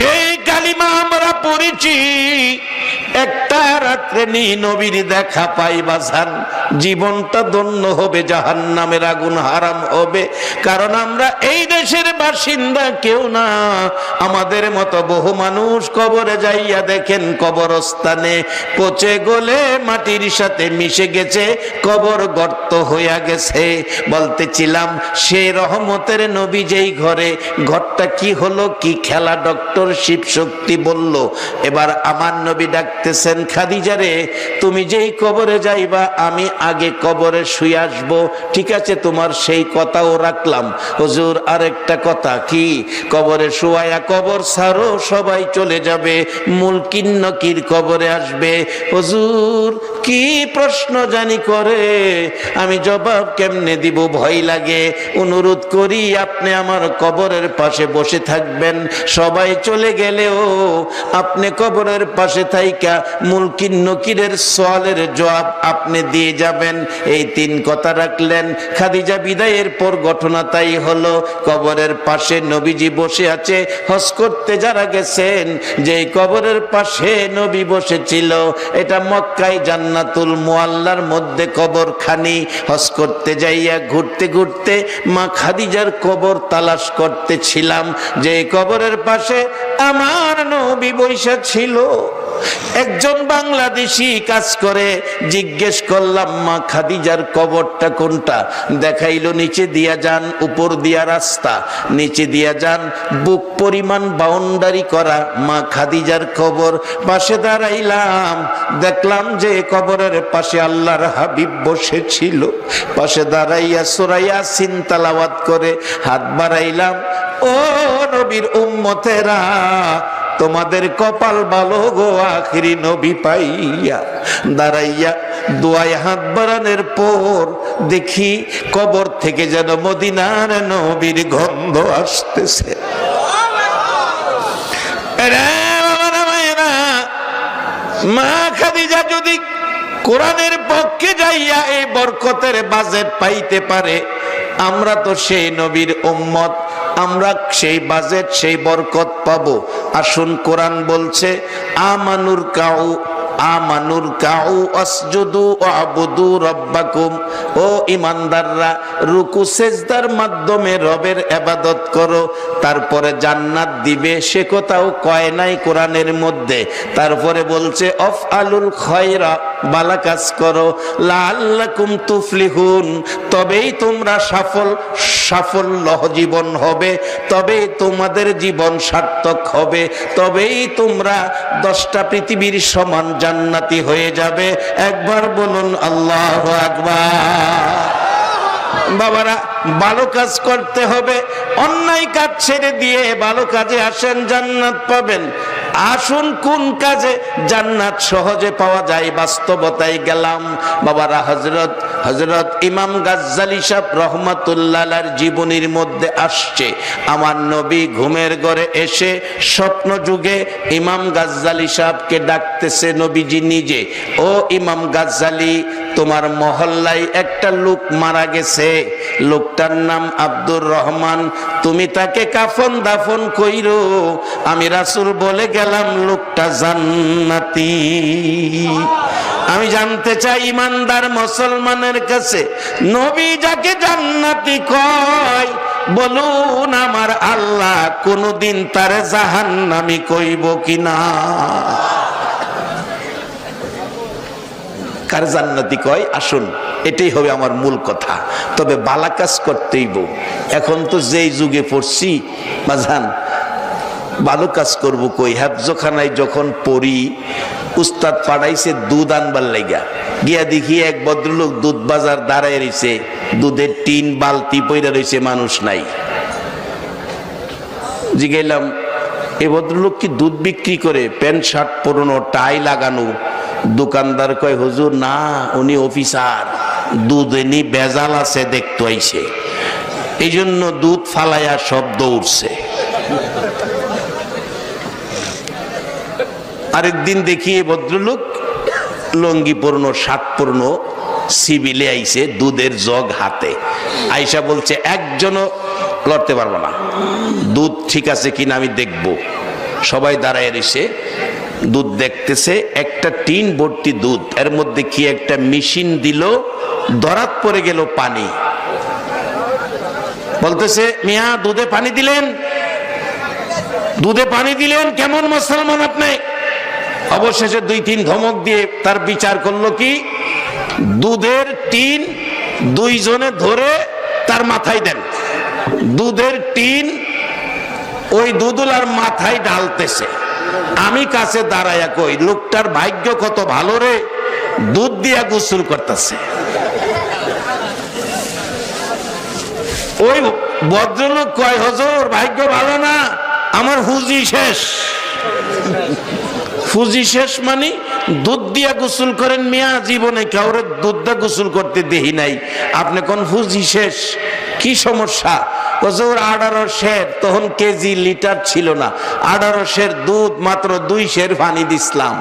সেই কালিমা আমরা পড়েছি। একটা রাত্রে নি নবীর দেখা পাই বাজান জীবনটা দন্য হবে জাহান নামের আগুন হারাম হবে। কারণ আমরা এই দেশের বাসিন্দা, কেউ না। আমাদের মতো বহু মানুষ কবরে যাইয়া দেখেন কবরস্থানে পচে গলে মাটির সাথে মিশে গেছে, কবর গর্ত হইয়া গেছে। বলতেছিলাম, সে রহমতের নবী যেই ঘরে, ঘরটা কি হলো, কি খেলা? ডক্টর শিব শক্তি বলল, এবার আমার নবী ডাকতেছেন খাদিজারে তুমি যেই কবরে যাইবা, আমি আগে কবরে শুয়ে আসব। ঠিক আছে, তোমার সেই কথাও রাখলাম। হুজুর, আরেকটা কথা কি? কবরে শুয়ায়া কবর সারো সবাই চলে যাবে। মূল কিন্নকির কবরে আসবে। হুজুর কি প্রশ্ন জানি করে? আমি জবাব কেমনে দিব? ভয় লাগে। অনুরোধ করি, আপনি আমার কবরের পাশে বসে থাকবেন। সবাই চলে গেলেও আপনি কবরের পাশে থাইকা মুলকিন নকিরের সোয়ালের জবাব আপনি দিয়ে যাবেন। এই তিন কথা রাখলেন। খাদিজা বিদায়ের পর ঘটনা তাই হলো, কবরের পাশে নবীজি বসে আছে, হজ করতে যারা গেছেন যে কবরের পাশে নবী বসেছিল, এটা মক্কায় জান্নাতুল মোয়াল্লার মধ্যে কবরখানি হজ করতে যাইয়া ঘুরতে ঘুরতে মা খাদিজার কবর তালাশ করতেছিলাম। যে কবরের পাশে আমার নবী বৈশা ছিল। একজন বাংলাদেশি কাজ করে, জিজ্ঞেস করলাম, মা খাদিজার কবরটা কোনটা? দেখাইলো, নিচে দিয়া যান, উপর দিয়া রাস্তা। নিচে দিয়া যান, বুক পরিমাণ বাউন্ডারি করা। মা খাদিজার কবর পাশে দাঁড়াইলাম। দেখলাম যে কবরের পাশে আল্লাহর হাবিব বসেছিল। পাশে দাঁড়াইয়া সোরাইয়া সিনতালাওয়াত করে হাত বাড়াইলাম। ও নবীর উম্মতেরা তোমাদের কপাল ভালো গো আখিরি নবী পাইয়া। দাঁড়াইয়া দোয়ায় হাত বাড়ানোর পর দেখি কবর থেকে যেন মদিনার নবীর গন্ধ আসতেছে। মা খাদিজা যদি কোরআনের পক্ষে যাইয়া এই বরকতের বাজেট পাইতে পারে, আমরা তো সেই নবীর উম্মত। আমরা সেই বাজেট, সেই বরকত পাবো। আসুন কোরআন বলছে, আমানুর কাউ আমানুর কাউ আসজুদু আবুদু রব্বাকুম। ও ইমানদাররা, রুকু, সেজদার মাধ্যমে রবের এবাদত করো। তারপরে জান্নাত দিবে, সে কথাও কয় নাই কোরআনের মধ্যে। তারপরে বলছে অফ আলুল খয়রা বালা কাজ করো। লাল্লাকুম তুফলিহুন। তবেই তোমরা সফল, সাফল্য জীবন হবে। তবে তোমাদের জীবন সার্থক হবে। তবেই তোমরা দশটা পৃথিবীর সমান জান্নাতি হয়ে যাবে। একবার বলুন, আল্লাহ আকবার। বাবারা, ভালো কাজ করতে হবে। অন্যায় কাজ ছেড়ে দিয়ে ভালো কাজে আসেন, জান্নাত পাবেন। আসুন কোন কাজে? জান্নাত সহজে পাওয়া যায় বাস্তবতায় গেলাম। বাবারা হজরত হজরত ইমাম গাজ্জালি সাহ রহমাতুল্লাহর জীবনীর মধ্যে আসছে। আমার নবী ঘুমের ঘরে এসে স্বপ্ন যুগে ইমাম গাজ্জালি সাহকে ডাকতেছে নবীজি নিজে, ও ইমাম গাজ্জালি, তোমার মহল্লায় একটা লোক মারা গেছে। লোকটার নাম আব্দুর রহমান। তুমি তাকে কাফন দাফন কইরো। আমি রাসুল বলে গেলাম, লোকটা জান্নাতি। আমি জানতে চাই ইমানদার মুসলমানের কাছে, নবী যাকে জান্নাতি কয়, বলুন আমার আল্লাহ কোনদিন তার জাহান্নামি কইব কিনা? কার জান্নাতি কয়? আসুন, এটাই হবে আমার মূল কথা। তবে বালা কাজ করতেইব। এখন তো যেই যুগে পড়ছি মাঝান ভালো কাজ করব কই? হ্যাবজখানায় যখন পড়ি, উস্তাদ পাড়াইছে দুধ আনবার লাইগা। গিয়া দেখি এক ভদ্রলোক দুধ বাজার দাঁড়ায় রয়েছে দুধের টিন, বালতি পইরা রয়েছে মানুষ নাই। জিগাইলাম, এ ভদ্রলোক কি দুধ বিক্রি করে? প্যান্ট, শার্ট পরানো, টাই লাগানো? দোকানদার কয়, হুজুর, না, উনি অফিসার। দুধ এনি বেজাল আছে, দেখতে আইছে। এই জন্য দুধ ফালাইয়া সব দৌড়ছে। আরেকদিন দেখি ভদ্রলোক লঙ্গি পূর্ণ শার্ট পূর্ণ সিভিলে আইছে, দুধের জগ হাতে। আইসা বলছে, একজনও লড়তে পারব না। দুধ ঠিক আছে কিনা আমি দেখব। সবাই দাঁড়ায় রয়েছে দুধ দেখতেছে, একটা টিন ভর্তি দুধ। এর মধ্যে কি একটা মেশিন দিল, দরাত পড়ে গেল পানি। বলতেছে, মিয়া, দুধে পানি দিলেন? দুধে পানি দিলেন? কেমন মুসলমান আপনি? অবশেষে দুই তিন ধমক দিয়ে তার বিচার করল কি? দুধের টিন দুইজনে ধরে তার মাথায় দেন। দুধের টিন ওই দুদুলার মাথায় ডালতেছে আমি কাছে দাঁড়াইয়া কই, লোকটার ভাগ্য কত ভালো রে, দুধ দিয়া গোসল করতেছে। ওই ভদ্রলোক কয়, হজর, ভাগ্য ভালো না, আমার হুজি শেষ। ফুজি শেষ মানে দুধ দিয়া গোসল করেন, মিয়া জীবনে কাউরে দুধ দিয়া গোসল করতে দেহি নাই। আপনি কোন ফুজি শেষ? কি সমস্যা? ওজোর আঠারো শের তখন কেজি লিটার ছিল না। আঠারো শের দুধ মাত্র দুই শের পানি দিছিলাম।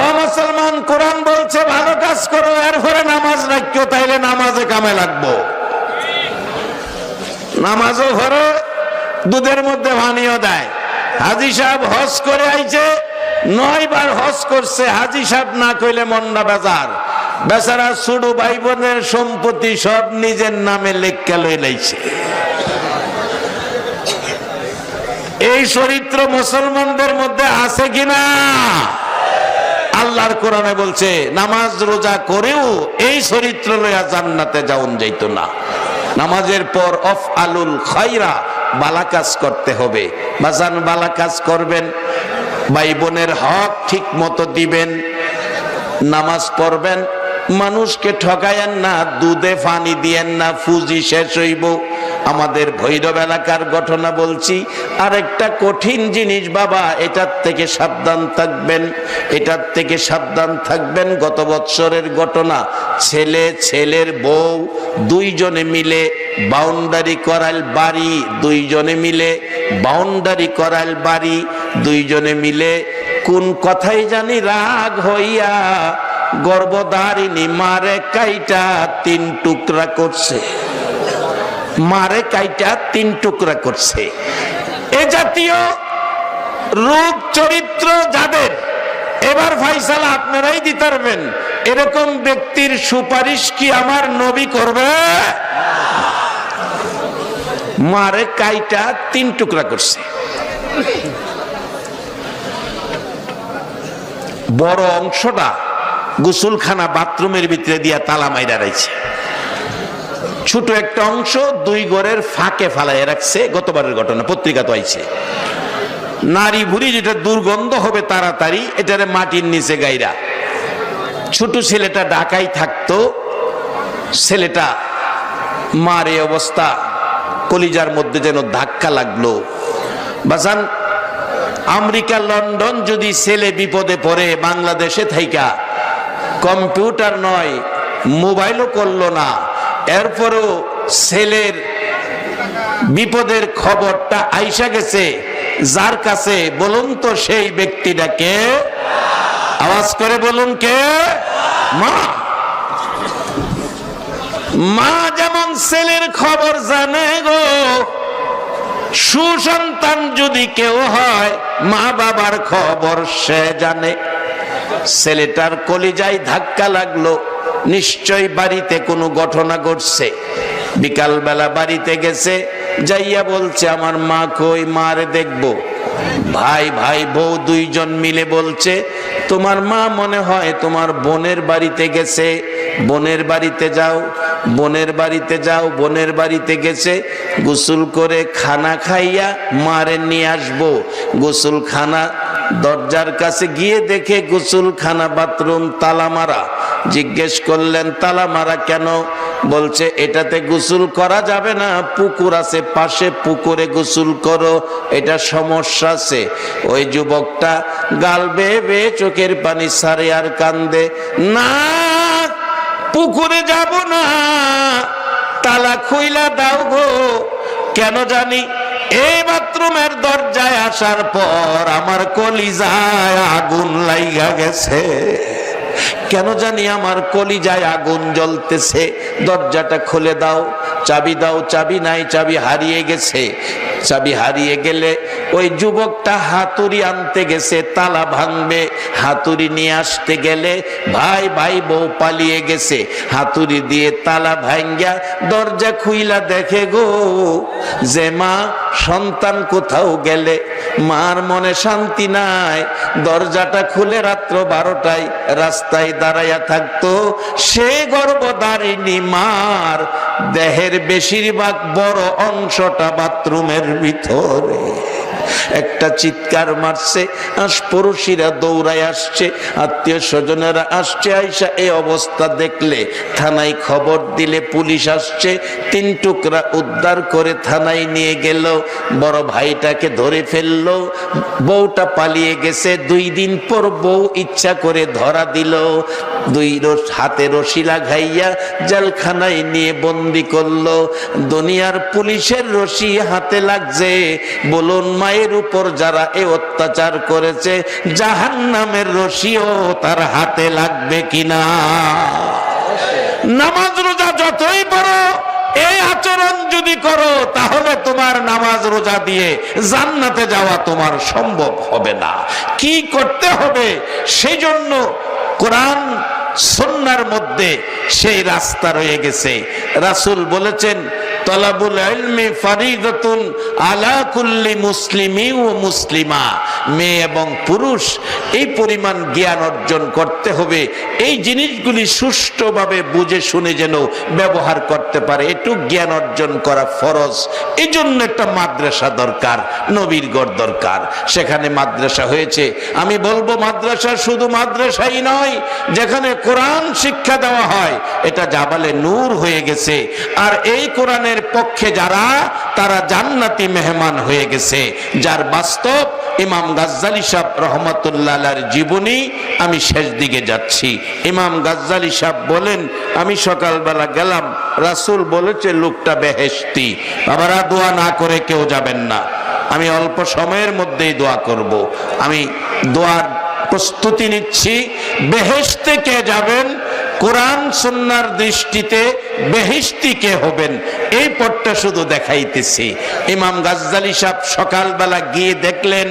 ও মুসলমান, কোরআন বলছে, ভালো কাজ করো, এরপরে নামাজ রাখিও, তাইলে নামাজে কামে লাগবো। নামাজও ভরো দুধের মধ্যে ভানিও দেয়। হাজি সাহেব হজ করে আইছে নয় বার হজ করছে, হাজি সাহেব না কইলে মন্ডা বাজার। বেচারা ছোট ভাই বোনের সম্পত্তি সব নিজের নামে লেখা লই লাইছে। এই চরিত্র মুসলমানদের মধ্যে আছে কিনা? আল্লাহর কোরআনে বলছে, নামাজ রোজা করেও এই চরিত্র লইয়া জান্নাতে যাওন যাইত না। নামাজের পর অফ আলুল খাইরা বালা কাজ করতে হবে। বাজান বালা কাজ করবেন। ভাই বোনের হক ঠিক মতো দিবেন, নামাজ পড়বেন, মানুষকে ঠকায়েন না, দুধে পানি দিয়েন না ফুজি শেষ হইব। আমাদের ভৈরব এলাকার ঘটনা বলছি। আর একটা কঠিন জিনিস বাবা, এটার থেকে সাবধান থাকবেন। এটার থেকে সাবধান থাকবেন গত বৎসরের ঘটনা। ছেলে, ছেলের বউ, দুইজনে মিলে বাউন্ডারি করাল বাড়ি, দুইজনে মিলে বাউন্ডারি করাল বাড়ি, দুইজনে মিলে কোন কথাই জানি রাগ হইয়া গর্ভধারিণী মারে কাইটা তিন টুকরা করছে। মারে কাইটা তিন টুকরা করছে। এ জাতীয় রূপ চরিত্র যাদের, এবার ফাইসালা আপনারাই দিতে পারবেন। এরকম ব্যক্তির সুপারিশ কি আমার নবী করবে? মারে কাইটা তিন টুকরা করছে। বড় অংশটা গোসলখানা বাথরুমের ভিতরে দিয়া তালা মাইরা রয়েছে ছোট একটা অংশ দুই গড়ের ফাঁকে ফালাই রাখছে। গতবারের ঘটনা, পত্রিকা তো আইছে। নারী ভুড়ি যেটা দুর্গন্ধ হবে তাড়াতাড়ি, এটারে মাটির নিচে গাইরা। ছোট ছেলেটা ঢাকাই থাকতো, ছেলেটা মার এই অবস্থা, কলিজার মধ্যে যেন ধাক্কা লাগল। বাসান আমেরিকা, লন্ডন যদি ছেলে বিপদে পড়ে, বাংলাদেশে থাইকা, কম্পিউটার নয়, মোবাইলও করল না। এরপরও ছেলের বিপদের খবরটা আইসা গেছে, যার কাছে বলুন তো সেই ব্যক্তিটাকে আওয়াজ করে বলুন কে? মা। মা যেমন ছেলের খবর জানে গো, সুসন্তান যদি কেউ হয়, মা বাবার খবর সে জানে। ছেলেটার কলিজায় ধাক্কা লাগল। নিশ্চয় বাড়িতে কোনো ঘটনা ঘটছে। বিকালবেলা বাড়িতে গেছে, যাইয়া বলছে, আমার মা কই? মারে দেখব। ভাই ভাই, বউ দুইজন মিলে বলছে, তোমার মা মনে হয় তোমার বোনের বাড়িতে গেছে। বোনের বাড়িতে যাও, বোনের বাড়িতে যাও, বোনের বাড়িতে গেছে। গোসল করে খানা খাইয়া মারে নিয়ে আসব। গোসল খানা দরজার কাছে গিয়ে দেখে গোসলখানা বাথরুম তালা মারা। জিজ্ঞেস করলেন তালা মারা কেন? বলছে, এটাতে গোসল করা যাবে না, পুকুর আছে, পাশে পুকুরে গোসল করো, এটা সমস্যা আছে। ওই যুবকটা গাল বেয়ে বেয়ে চোখের পানি সারে আর কান্দে, না, পুকুরে যাব না, তালা খুইলা দাও গো। কেন জানি এই বাথরুমের দরজায় আসার পর আমার কলিজায় আগুন লাইগা গেছে। কেন জানি আমার কলিজায় আগুন জ্বলতেছে? দরজাটা খুলে দাও। চাবি দাও, চাবি নাই, চাবি হারিয়ে গেছে। চাবি হারিয়ে গেলে ওই যুবকটা হাতুড়ি আনতে গেছে, তালা ভাঙবে। হাতুড়ি নিয়ে আসতে গেলে ভাই ভাই বউ পালিয়ে গেছে। হাতুড়ি দিয়ে তালা ভাঙ্গা দরজা খুইলা দেখে গো, যে মা সন্তান কোথাও গেলে? মার মনে শান্তি নাই। দরজাটা খুলে রাত্র বারোটায় রাস্তায় দাঁড়াইয়া থাকতো। সে গর্ভধারিণী মার দেহের বেশিরভাগ বড় অংশটা বাথরুমের ভিতরে। একটা চিৎকার মারছে, আশপড়শিরা দৌড়ায় আসছে, আত্মীয় স্বজনেরা আসছে, আইসা এই অবস্থা দেখলে। থানায় খবর দিলে পুলিশ আসছে, তিন টুকরা উদ্ধার করে থানায় নিয়ে গেল। বড় ভাইটাকে ধরে ফেলল, বউটা পালিয়ে গেছে, দুই দিন পর বউ ইচ্ছা করে ধরা দিল। দুই হাতে রশি লাগাইয়া জেলখানায় নিয়ে বন্দি করল। দুনিয়ার পুলিশের রশি হাতে লাগছে। বলুন মায়ের উপর যারা এ অত্যাচার করেছে জাহান নামের রশিও তার হাতে লাগবে কিনা? নামাজ রোজা যতই বড় এই আচরণ যদি করো, তাহলে তোমার নামাজ রোজা দিয়ে জান্নাতে যাওয়া তোমার সম্ভব হবে না। কি করতে হবে? সেই জন্য কোরআন সন্ন্যার মধ্যে সেই রাস্তা রয়ে গেছে। রাসুল বলেছেন ব্যবহার করতে পারে। একটু জ্ঞান অর্জন করা ফরজ। এই জন্য একটা মাদ্রাসা দরকার, নবীর গড় দরকার। সেখানে মাদ্রাসা হয়েছে। আমি বলব, মাদ্রাসা শুধু মাদ্রাসাই নয়, যেখানে কোরআন শিক্ষা দেওয়া হয়, এটা জাবালে নূর হয়ে গেছে। আর এই কোরআনের পক্ষে যারা, তারা জান্নাতি মেহমান হয়ে গেছে। যার বাস্তব ইমাম গাজ্জালি সাহ রহমতুল্লাহ জীবনী আমি শেষ দিকে যাচ্ছি। ইমাম গাজ্জালি সাহ বলেন, আমি সকালবেলা গেলাম, রাসূল বলেছে, লোকটা বেহেশতি। বাবারা, দোয়া না করে কেউ যাবেন না। আমি অল্প সময়ের মধ্যেই দোয়া করব। আমি দোয়ার প্রস্তুতি নিচ্ছি, বেহেশতে কে যাবেন? কোরআন সন্ন্যার দৃষ্টিতে বেহিস্তি কে হবেন? এই পথটা শুধু দেখাইতেছি। ইমাম গাজ্জালি সাহেব সকালবেলা গিয়ে দেখলেন,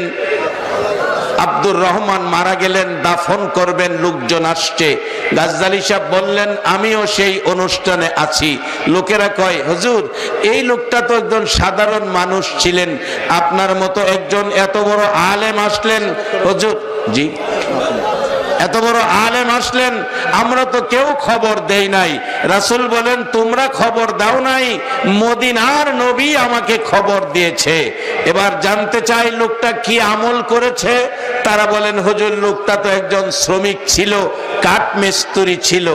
আব্দুর রহমান মারা গেলেন, দাফন করবেন, লোকজন আসছে। গাজ্জালি সাহেব বললেন, আমিও সেই অনুষ্ঠানে আছি। লোকেরা কয়, হুজুর, এই লোকটা তো একজন সাধারণ মানুষ ছিলেন। আপনার মতো একজন এত বড় আলেম আসলেন। হুজুর, জি। এত বড় আলেম আসলেন, আমরা তো কেউ খবর দেই নাই। রাসুল বলেন, তোমরা খবর দাও নাই, মদিনার নবী আমাকে খবর দিয়েছে। এবার জানতে চাই, লোকটা কি আমল করেছে? তারা বলেন, হুজুর, লোকটা তো একজন শ্রমিক ছিল কাঠ মিস্ত্রি ছিল।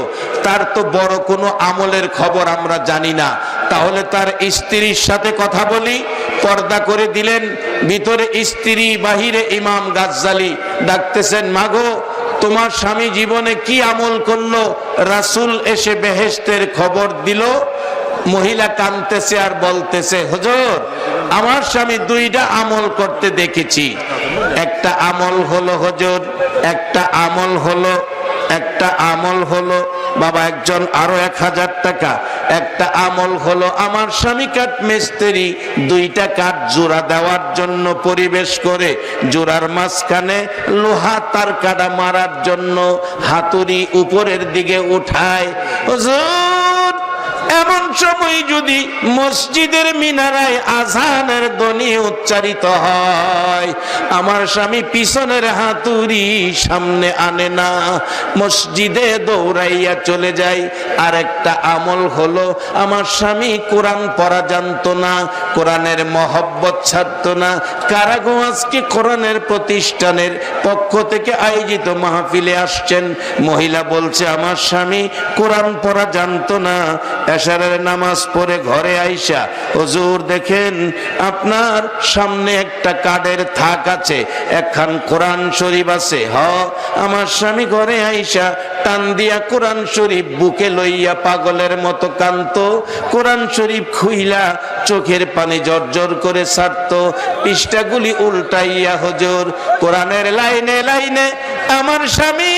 তার তো বড় কোনো আমলের খবর আমরা জানি না। তাহলে তার স্ত্রীর সাথে কথা বলি। পর্দা করে দিলেন, ভিতরে স্ত্রী, বাহিরে ইমাম গাজ্জালি। ডাকতেছেন, মাগো তোমার স্বামী জীবনে কি আমল করল? রাসুল এসে বেহেস্তের খবর দিল। মহিলা কানতেছে আর বলতেছে, হজর, আমার স্বামী দুইটা আমল করতে দেখেছি। একটা আমল হলো, হজর, একটা আমল হলো, একটা আমল হলো বাবা একজন আরও এক হাজার টাকা। একটা আমল হলো আমার স্বামী কাঠ মিস্ত্রি, দুইটা কাঠ জোড়া দেওয়ার জন্য পরিবেশ করে, জোড়ার মাঝখানে লোহা তার কাটা মারার জন্য হাতুড়ি উপরের দিকে উঠায়। এমন সময় যদি মসজিদের মিনারায় আজানের ধ্বনি উচ্চারিত হয়, আমার স্বামী পিছনের হাতুড়ি সামনে আনে না, মসজিদে দৌড়াইয়া চলে যায়। আর একটা আমল হলো, আমার স্বামী কোরআন পড়া জানতো না, কোরআনের মহব্বত ছাড়তো না। কারাগো আজকে কোরআনের প্রতিষ্ঠানের পক্ষ থেকে আয়োজিত মাহফিলে আসছেন। মহিলা বলছে, আমার স্বামী কোরআন পড়া জানতো না এশারের নামাজ পড়ে ঘরে আইসা হুজুর দেখেন, আপনার সামনে একটা কাঠের থাক আছে, একখান কোরআন শরীফ আছে। হ, আমার স্বামী ঘরে আইসা টান দিয়া কোরআন শরীফ বুকে লইয়া পাগলের মতো কান্ত কোরআন শরীফ খুইলা চোখের পানি জর্জর করে ছাড়ত, পৃষ্ঠাগুলি উল্টাইয়া, হজুর, কোরআনের লাইনে লাইনে, আমার স্বামী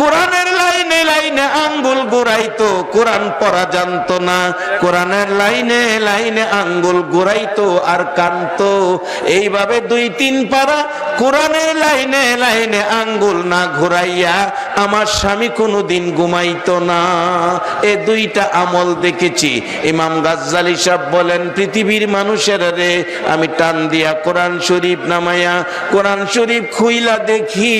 কোরআনের লাইনে লাইনে আঙ্গুল ঘুরাইতো, কোরআন পড়া জানতো না। কোরআনের লাইনে লাইনে আঙ্গুল ঘুরাইতো আর কানতো। এইভাবে দুই তিন পারা কোরআনের লাইনে লাইনে আঙ্গুল না ঘুরাইয়া আমার স্বামী কোনোদিন ঘুমাইতো না। এ দুইটা আমল দেখেছি। ইমাম গাজ্জালি সাহেব বলেন, পৃথিবীর মানুষের রে, আমি টান দিয়া কোরআন শরীফ নামাইয়া, কোরআন শরীফ খুইলা দেখি।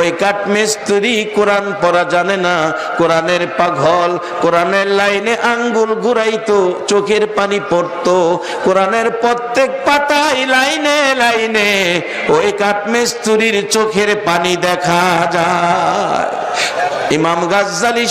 ওই কাঠমিস্ত্রি কোরআন পড়া জানে না, কোরআনের পাগল, কোরআনের লাইনে আঙ্গুল ঘুরাইতো, চোখের পানি পড়তো, কোরআনের প্রত্যেক পাতায় লাইনে লাইনে, ওই কাঠমিস্ত্রির চোখের পানি দেখা যায়। ইমাম গাজ্জালি